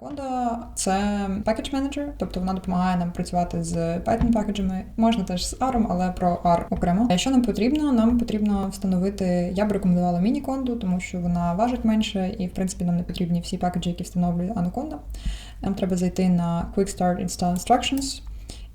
Conda – це package manager, тобто вона допомагає нам працювати з Python пакеджами. Можна теж з R, але про R окремо. Що нам потрібно? Нам потрібно встановити. Я б рекомендувала міні-конду, тому що вона важить менше, і в принципі нам не потрібні всі пакеджі, які встановлює Anaconda. Нам треба зайти на Quick Start Install Instructions.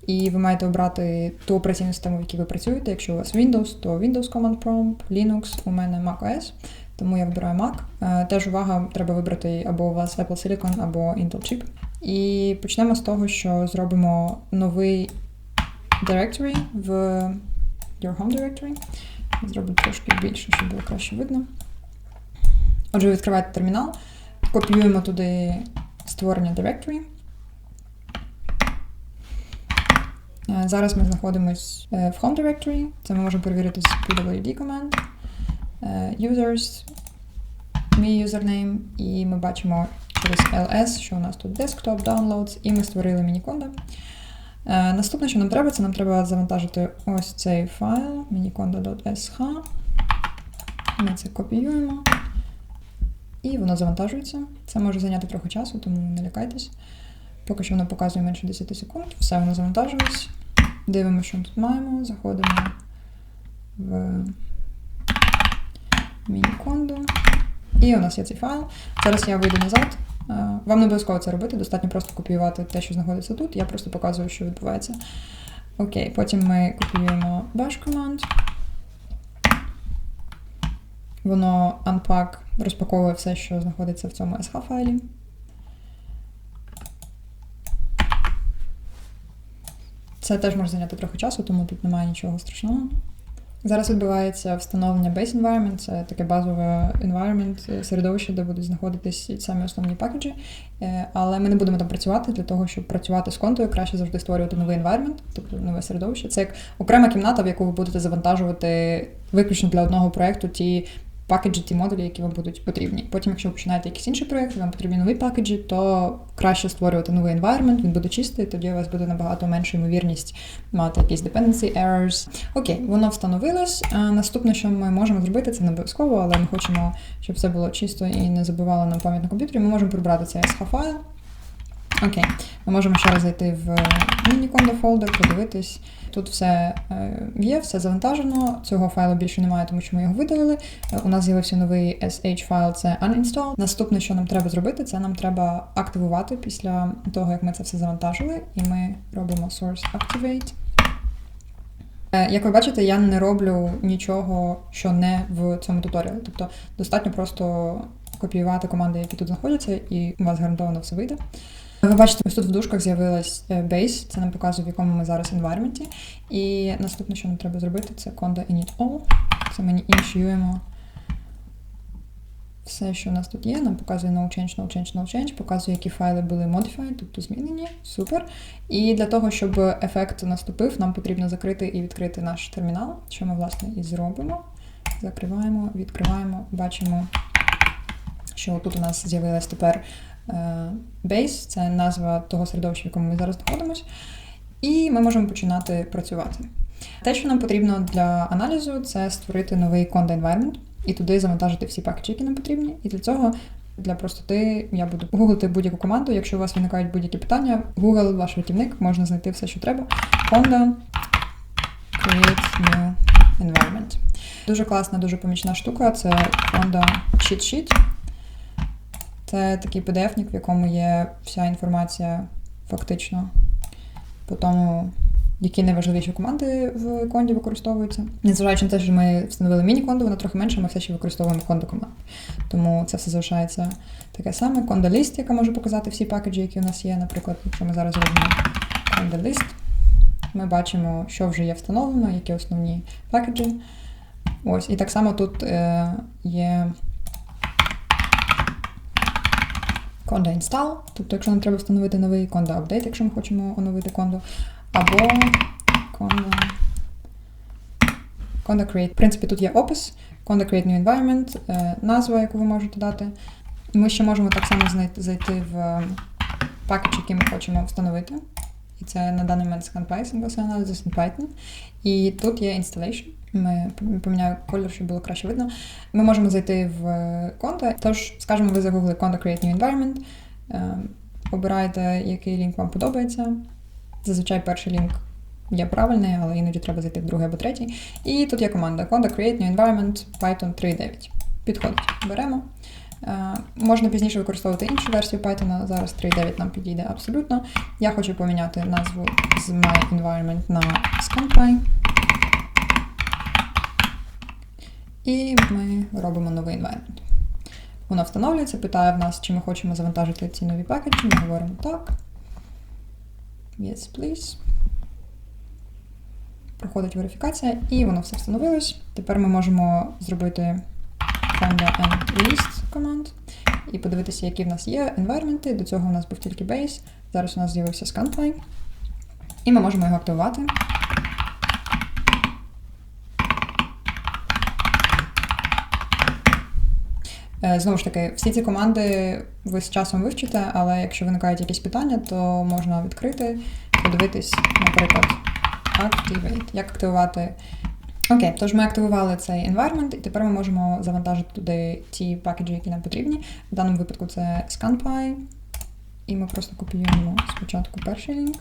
І ви маєте обрати ту операційну систему, в якій ви працюєте. Якщо у вас Windows, то Windows Command Prompt, Linux, у мене macOS тому я вибираю Mac. Е, теж увага, треба вибрати або у вас Apple Silicon, або Intel Chip. І почнемо з того, що зробимо новий directory в Your Home Directory. Зроблю трошки більше, щоб було краще видно. Отже, відкриваєте термінал, копіюємо туди створення directory. Е, зараз ми знаходимося е, в Home Directory. Це ми можемо перевірити з pwd command. Users, мій юзернейм, і ми бачимо через LS, що у нас тут Desktop Downloads, і ми створили мініконда. Е, наступне, що нам треба, це нам треба завантажити ось цей файл miniconda.sh. Ми це копіюємо. І воно завантажується. Це може зайняти трохи часу, тому не лякайтесь. Поки що воно показує менше 10 секунд. Все воно завантажилось. Дивимося, що ми тут маємо. Заходимо в мініконду. І у нас є цей файл. Зараз я вийду назад. Е, вам не обов'язково це робити, достатньо просто копіювати те, що знаходиться тут. Я просто показую, що відбувається. Окей, потім ми копіюємо bash command. Воно unpack розпаковує все, що знаходиться в цьому SH файлі. Це теж може зайняти трохи часу, тому тут немає нічого страшного. Зараз відбувається встановлення Base Environment, це таке базове environment, е, середовище, де будуть знаходитись самі основні пакеджі. Е, але ми не будемо там працювати для того, щоб працювати з контою, краще завжди створювати новий environment, тобто нове середовище. Це як окрема кімната, в яку ви будете завантажувати виключно для одного проекту ті пакеджі, ті модулі, які вам будуть потрібні. Потім, якщо ви починаєте якийсь інший проєкт, вам потрібні нові пакеджі, то краще створювати новий environment, він буде чистий, тоді у вас буде набагато менша ймовірність мати якісь dependency errors. Окей, воно встановилось. Наступне, що ми можемо зробити, це не обов'язково, але ми хочемо, щоб все було чисто і не забивало нам пам'ять на комп'ютері. Ми можемо прибрати цей SH файл. Окей, ми можемо ще раз зайти в Miniconda фолдер, подивитись. Тут все е, є, все завантажено. Цього файлу більше немає, тому що ми його видалили. Е, у нас з'явився новий SH файл, це uninstall. Наступне, що нам треба зробити, це нам треба активувати після того, як ми це все завантажили, і ми робимо source activate. Е, як ви бачите, я не роблю нічого, що не в цьому туторіалі. Тобто достатньо просто копіювати команди, які тут знаходяться, і у вас гарантовано все вийде. Ви бачите, ось тут в дужках з'явилась е, base, це нам показує, в якому ми зараз environment. І наступне, що нам треба зробити, це conda init all. Це ми ініціюємо все, що у нас тут є. Нам показує no change, no change, no change, показує, які файли були modified, тобто змінені. Супер. І для того, щоб ефект наступив, нам потрібно закрити і відкрити наш термінал, що ми, власне, і зробимо. Закриваємо, відкриваємо, бачимо, що тут у нас з'явилась тепер Е, Base це назва того середовища, в якому ми зараз знаходимося, і ми можемо починати працювати. Те, що нам потрібно для аналізу, це створити новий Conda Environment і туди завантажити всі пакети, які нам потрібні. І для цього, для простоти, я буду гуглити будь-яку команду. Якщо у вас виникають будь-які питання, Google, ваш рятівник, можна знайти все, що треба. Conda Create New Environment. Дуже класна, дуже помічна штука. Це Conda Cheat Sheet. Це такий PDF, в якому є вся інформація фактично по тому, які найважливіші команди в конді використовуються. Незважаючи на те, що ми встановили міні-конду, вона трохи менше, ми все ще використовуємо конду команд. Тому це все залишається таке саме. Конда ліст, яка може показати всі пакеджі, які у нас є. Наприклад, якщо ми зараз робимо конда лист, ми бачимо, що вже є встановлено, які основні пакеджі. Ось, І так само тут е, є. Conda install, тобто, якщо нам треба встановити новий Conda update, якщо ми хочемо оновити Conda, або Conda Conda Create. В принципі, тут є опис, Conda Create New Environment, е, назва, яку ви можете дати. Ми ще можемо так само зайти в пакет, який ми хочемо встановити. І це на даний момент Single Analysis in Python. І тут є installation. Ми поміняю колір, щоб було краще видно. Ми можемо зайти в конто. Тож, скажімо, ви загугли Conda Create New Environment. Е, обирайте, який лінк вам подобається. Зазвичай перший лінк є правильний, але іноді треба зайти в другий або третій. І тут є команда команда Create New Environment Python 3.9. Підходить, беремо. Е, Можна пізніше використовувати іншу версію Python, зараз 3.9 нам підійде абсолютно. Я хочу поміняти назву з My Environment на ScanPy. І ми робимо новий environment. Воно встановлюється, питає в нас, чи ми хочемо завантажити ці нові пакети. Ми говоримо так. Yes, please. Проходить верифікація, і воно все встановилось. Тепер ми можемо зробити find and list команд і подивитися, які в нас є environment. До цього у нас був тільки base. Зараз у нас з'явився scanfly. І ми можемо його активувати. Е, Знову ж таки, всі ці команди ви з часом вивчите, але якщо виникають якісь питання, то можна відкрити, подивитись, наприклад, Activate. Як активувати. Окей, тож ми активували цей environment, і тепер ми можемо завантажити туди ті пакеджі, які нам потрібні. В даному випадку це ScanPy. І ми просто копіюємо спочатку перший лінк.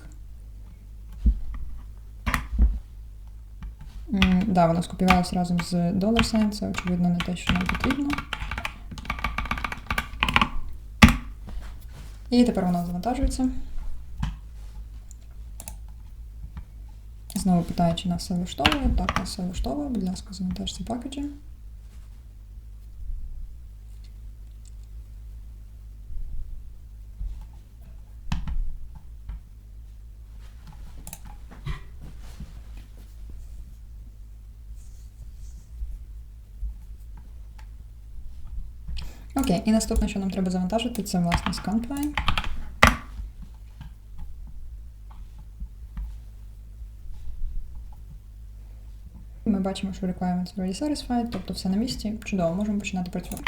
Так, да, воно скопіювалося разом з sign, це очевидно не те, що нам потрібно. І тепер воно завантажується. Знову питає, чи нас все влаштовує. Так, нас все влаштовує. Будь ласка, завантажте пакеджі. Окей, і наступне, що нам треба завантажити, це власне ScanPy. Ми бачимо, що requirements already satisfied, тобто все на місці. Чудово, можемо починати працювати.